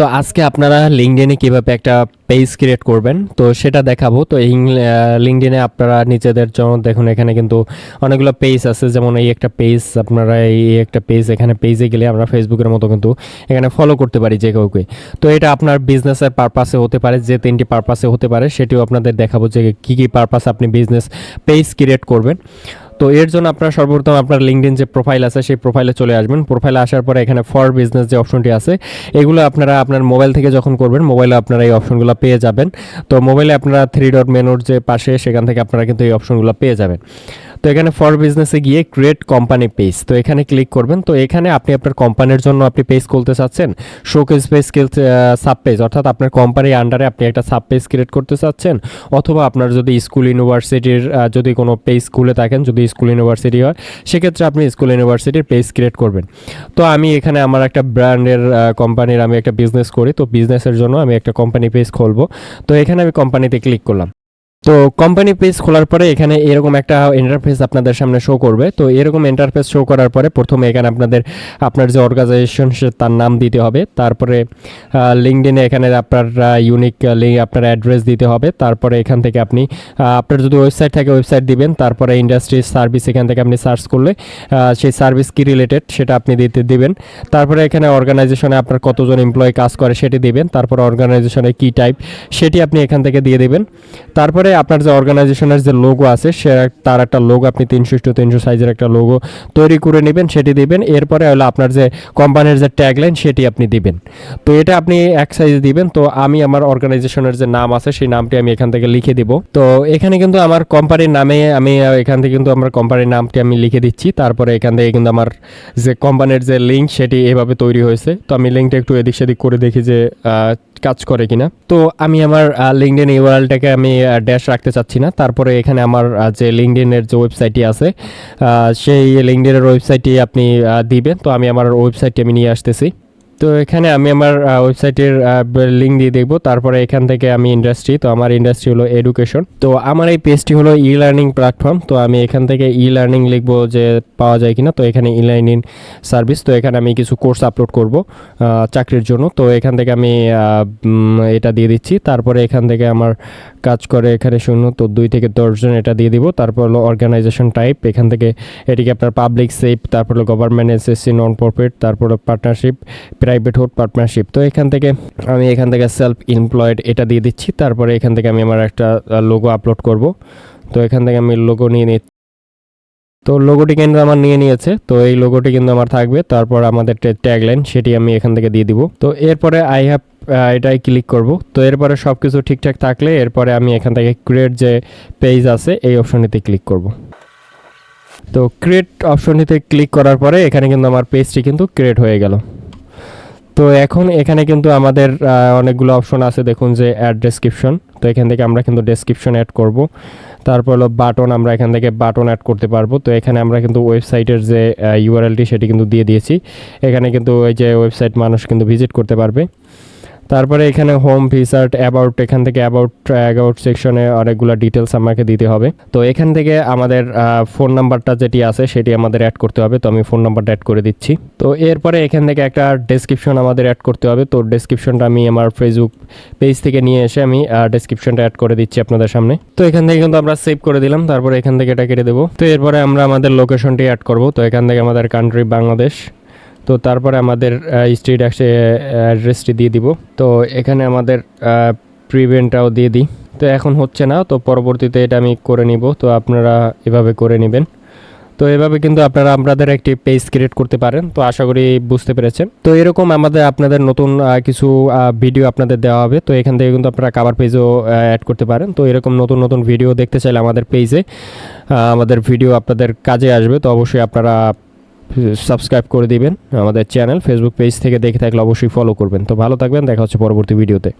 তো আজকে আপনারা লিঙ্কডিনে কীভাবে একটা পেজ ক্রিয়েট করবেন? তো সেটা দেখাবো। তো এই লিঙ্কডিনে আপনারা নিজেদের জন্য দেখুন, এখানে কিন্তু অনেকগুলো পেজ আছে। যেমন এই একটা পেজ আপনারা এই একটা পেজ এখানে পেজে গেলে আমরা ফেসবুকের মতো কিন্তু এখানে ফলো করতে পারি যে কাউকে। তো এটা আপনার বিজনেসের পারপাসে হতে পারে, যে তিনটি পারপাসে হতে পারে, সেটিও আপনাদের দেখাবো যে কী কী পারপাসে আপনি বিজনেস পেজ ক্রিয়েট করবেন। তো এর জন্য আপনার সর্বপ্রথম আপনার লিঙ্কডিন যে প্রোফাইল আছে, সেই প্রোফাইলে চলে আসবেন। প্রোফাইলে আসার পরে এখানে ফর বিজনেস যে অপশনটি আছে, এগুলো আপনারা আপনার মোবাইল থেকে যখন করবেন মোবাইলে আপনারা এই অপশনগুলো পেয়ে যাবেন। তো মোবাইলে আপনারা থ্রি ডট মেনুর যে পাশে, সেখান থেকে আপনারা কিন্তু এই অপশনগুলো পেয়ে যাবেন। তো এখানে ফর বিজনেসে গিয়ে ক্রিয়েট কোম্পানি পেজ তো এখানে ক্লিক করবেন। তো এখানে আপনি আপনার কোম্পানির জন্য আপনি পেজ খুলতে চাচ্ছেন। শোকেস পেজ সাব পেজ অর্থাৎ আপনার কোম্পানির আন্ডারে আপনি একটা সাব পেজ ক্রিয়েট করতে চাচ্ছেন, অথবা আপনার যদি স্কুল ইউনিভার্সিটির যদি কোনো পেজ খুলে থাকেন, যদি স্কুল ইউনিভার্সিটি হয়, সেক্ষেত্রে আপনি স্কুল ইউনিভার্সিটির পেজ ক্রিয়েট করবেন। তো আমি এখানে আমার একটা ব্র্যান্ডের কোম্পানির আমি একটা বিজনেস করি, তো বিজনেসের জন্য আমি একটা কোম্পানি পেজ খুলবো। তো এখানে আমি কোম্পানিতে ক্লিক করলাম। তো কোম্পানি পেজ খোলার পরে এখানে এরকম একটা ইন্টারফেস আপনাদের সামনে শো করবে। তো এরকম ইন্টারফেস শো করার পরে প্রথমে এখানে আপনাদের, আপনার যে অর্গানাইজেশন সে তার নাম দিতে হবে। তারপরে লিঙ্কডিনে এখানে আপনার ইউনিক লিঙ্ক আপনার অ্যাড্রেস দিতে হবে। তারপরে এখান থেকে আপনি আপনার যদি ওয়েবসাইট থাকে ওয়েবসাইট দিবেন। তারপরে ইন্ডাস্ট্রি সার্ভিস এখান থেকে আপনি সার্চ করলে সেই সার্ভিস কি রিলেটেড সেটা আপনি দিতে দিবেন। তারপরে এখানে অর্গানাইজেশনে আপনার কতজন এমপ্লয়ি কাজ করে সেটি দিবেন। তারপর অর্গানাইজেশনে কি টাইপ সেটি আপনি এখান থেকে দিয়ে দিবেন। তারপরে আপনার যে অর্গানাইজেশনের যে লোগো আছে, সে তার একটা লোগো আপনি তিনশো টু তিনশো সাইজের একটা লোগো তৈরি করে নেবেন, সেটি দিবেন। এরপরে হলো আপনার যে কোম্পানির যে ট্যাগলাইন সেটি আপনি দিবেন। তো এটা আপনি এক সাইজ দিবেন। তো আমি আমার অর্গানাইজেশনের যে নাম আছে, সেই নামটি আমি এখান থেকে লিখে দিব। তো এখানে কিন্তু আমার কোম্পানির নামে আমি এখান থেকে কিন্তু আমার কোম্পানির নামটি আমি লিখে দিচ্ছি। তারপরে এখান থেকে কিন্তু আমার যে কোম্পানির যে লিঙ্ক সেটি এভাবে তৈরি হয়েছে। তো আমি লিঙ্কটা একটু এদিক সেদিক করে দেখি যে কাজ করে কিনা। তো আমি আমার লিঙ্কডিন ইউআরএলটাকে আমি ড্যাশ রাখতে চাচ্ছি না। তারপরে এখানে আমার যে লিঙ্কডিনের যে ওয়েবসাইটটি আছে সেই লিঙ্কডিনের ওয়েবসাইটটি আপনি দিবেন। তো আমি আমার ওয়েবসাইটটি আমি নিয়ে আসতেছি। তো এখানে আমি আমার ওয়েবসাইটের লিঙ্ক দিয়ে দেখব। তারপরে এখান থেকে আমি ইন্ডাস্ট্রি তো আমার ইন্ডাস্ট্রি হলো এডুকেশন তো আমার এই পেজটি হলো ই লার্নিং প্ল্যাটফর্ম তো আমি এখান থেকে ই লার্নিং লিখব যে পাওয়া যায় কিনা। তো এখানে ই লার্নিং সার্ভিস তো এখানে আমি কিছু কোর্স আপলোড করব চাকরির জন্য। তো এখান থেকে আমি এটা দিয়ে দিচ্ছি। তারপরে এখান থেকে আমার কাজ করে এখানে শূন্য, তো দুই থেকে দশজন এটা দিয়ে দিব। তারপর হলো অর্গানাইজেশন টাইপ এখান থেকে এটিকে আপনার পাবলিক সেফ তারপর হলো গভর্নমেন্ট এসএসসি নন প্রফিট তারপর পার্টনারশিপ প্রাইভেট হোড পার্টনারশিপ তো এখান থেকে আমি এখান থেকে সেলফ এমপ্লয়েড এটা দিয়ে দিচ্ছি। তারপরে এখান থেকে আমি আমার একটা লোগো আপলোড করব। তো এখান থেকে আমি লোগো নিয়ে নিচ্ছি তো লোগোটি কিন্তু আমার নিয়ে নিয়েছে। তো এই লোগোটি কিন্তু আমার থাকবে। তারপর আমাদের ট্যাগলাইন সেটি আমি এখান থেকে দিয়ে দিব। তো এরপরে আই হ্যাভ এটাই ক্লিক করব। তো এরপরে সব কিছু ঠিকঠাক থাকলে এরপরে আমি এখান থেকে ক্রিয়েট যে পেজ আছে, এই অপশনটিতে ক্লিক করব। তো ক্রিয়েট অপশনটিতে ক্লিক করার পরে এখানে কিন্তু আমার পেজটি কিন্তু ক্রিয়েট হয়ে গেল। তো এখন এখানে কিন্তু আমাদের অনেকগুলো অপশন আছে। দেখুন যে অ্যাড ডেসক্রিপশন তো এখান থেকে আমরা কিন্তু ডেসক্রিপশন অ্যাড করব। তারপর হলো বাটন আমরা এখান থেকে বাটন অ্যাড করতে পারব। তো এখানে আমরা কিন্তু ওয়েবসাইটের যে ইউআরএলটি সেটি কিন্তু দিয়ে দিয়েছি। এখানে কিন্তু ওই যে ওয়েবসাইট মানুষ কিন্তু ভিজিট করতে পারবে। তারপরে এখানে হোম ফিচার্ট অ্যাবাউট এখান থেকে অ্যাবাউট অ্যাবাউট সেকশনে অনেকগুলো ডিটেলস আমাকে দিতে হবে। তো এখান থেকে আমাদের ফোন নাম্বারটা যেটি আছে সেটি আমাদের অ্যাড করতে হবে। তো আমি ফোন নাম্বারটা অ্যাড করে দিচ্ছি। তো এরপরে এখান থেকে একটা ডেসক্রিপশন আমাদের অ্যাড করতে হবে। তো ডেসক্রিপশনটা আমি আমার ফেসবুক পেজ থেকে নিয়ে এসে আমি ডেসক্রিপশনটা অ্যাড করে দিচ্ছি আপনাদের সামনে। তো এখান থেকে কিন্তু আমরা সেভ করে দিলাম। তারপরে এখান থেকে এটা কেটে দেবো। তো এরপরে আমরা আমাদের লোকেশনটি অ্যাড করব। তো এখান থেকে আমাদের কান্ট্রি বাংলাদেশ তো তারপরে আমাদের স্ট্রিট অ্যাক্সে অ্যাড্রেসটি দিয়ে দিব। তো এখানে আমাদের প্রিভেন্টটাও দিয়ে দিই। তো এখন হচ্ছে না, তো পরবর্তীতে এটা আমি করে নিব। তো আপনারা এভাবে করে নেবেন। তো এভাবে কিন্তু আপনারা আপনাদের একটি পেজ ক্রিয়েট করতে পারেন। তো আশা করি বুঝতে পেরেছেন। তো এরকম আমাদের, আপনাদের নতুন কিছু ভিডিও আপনাদের দেওয়া হবে। তো এখান থেকে কিন্তু আপনারা কাভার পেজও অ্যাড করতে পারেন। তো এরকম নতুন নতুন ভিডিও দেখতে চাইলে আমাদের পেজে আমাদের ভিডিও আপনাদের কাজে আসবে। তো অবশ্যই আপনারা সাবস্ক্রাইব করে দিবেন আমাদের চ্যানেল ফেসবুক পেজ থেকে দেখে থাকলে অবশ্যই ফলো করবেন। তো ভালো থাকবেন, দেখা হচ্ছে পরবর্তী ভিডিওতে